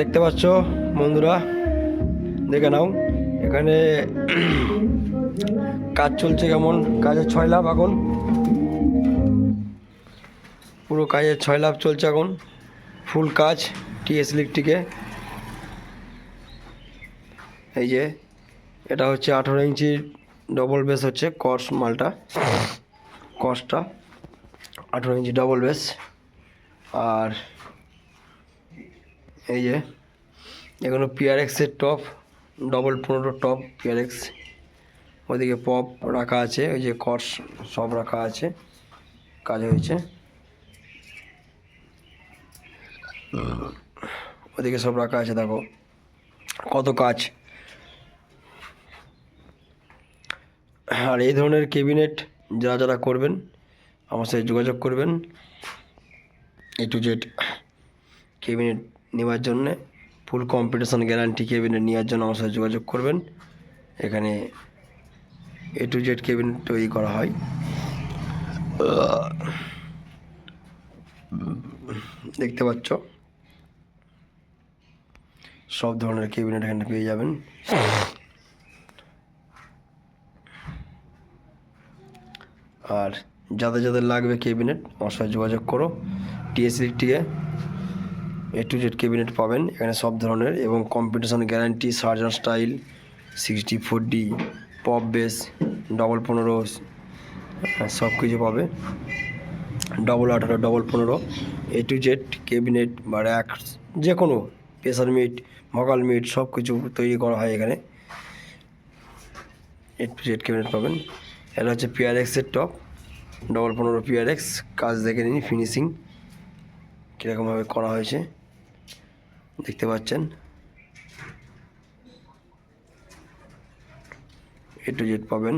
দেখতে পাচ্ছ, বন্ধুরা? দেখে নাও, এখানে কাজ চলছে কেমন? কাজের ছয় লাভ এখন। পুরো কাজের ছয় লাভ চলছে এখন। ফুল কাজ, টিএস ইলেকট্রিকে এই যে, এটা হচ্ছে আঠেরো ইঞ্চির ডবল বেস হচ্ছে কস মালটা। কসটা আঠেরো ইঞ্চি ডবল বেস আর এই যে, এগুলো পিআরএক্সের টপ ডবল পনেরো টপ পিআরএক্স ওদিকে পপ রাখা আছে, ওই যে কস সব রাখা আছে, কাজ হয়েছে। ওদিকে সব রাখা আছে, দেখো, কত কাজ। আর এই ধরনের কেবিনেট যারা যারা করবেন, আমার সাথে যোগাযোগ করবেন। এ টু জেড কেবিনেট নেওয়ার জন্যে ফুল কম্পিটিশন গ্যারান্টি কেবিনেট নেওয়ার জন্য আমার সাথে যোগাযোগ করবেন। এখানে এ টু জেড কেবিনেট তৈরি করা হয়। দেখতে পাচ্ছ? সব ধরনের কেবিনেট এখানে পেয়ে যাবেন। আর যাদের যাদের লাগবে কেবিনেট আমার সাথে যোগাযোগ করো। টিএস ইলেকট্রিকে এ টু জেড কেবিনেট পাবেন, এখানে সব ধরনের এবং competition guarantee surgeon style sixty four D pop base double পনেরো সব কিছু পাবে। ডবল আঠারো ডবল পনেরো। এ টু জেড কেবিনেট বা র্যাক যে কোনো প্রেসার মিট ভকাল মিট সব কিছু তৈরি করা হয় এখানে। এ টু জেড কেবিনেট পাবেন। এটা হচ্ছে পিআরএক্সের টপ ডবল পনেরো পিআরএক্স কাজ দেখে নিন ফিনিশিং কীরকমভাবে করা হয়েছে দেখতে পাচ্ছেন। এ টু জেড পাবেন।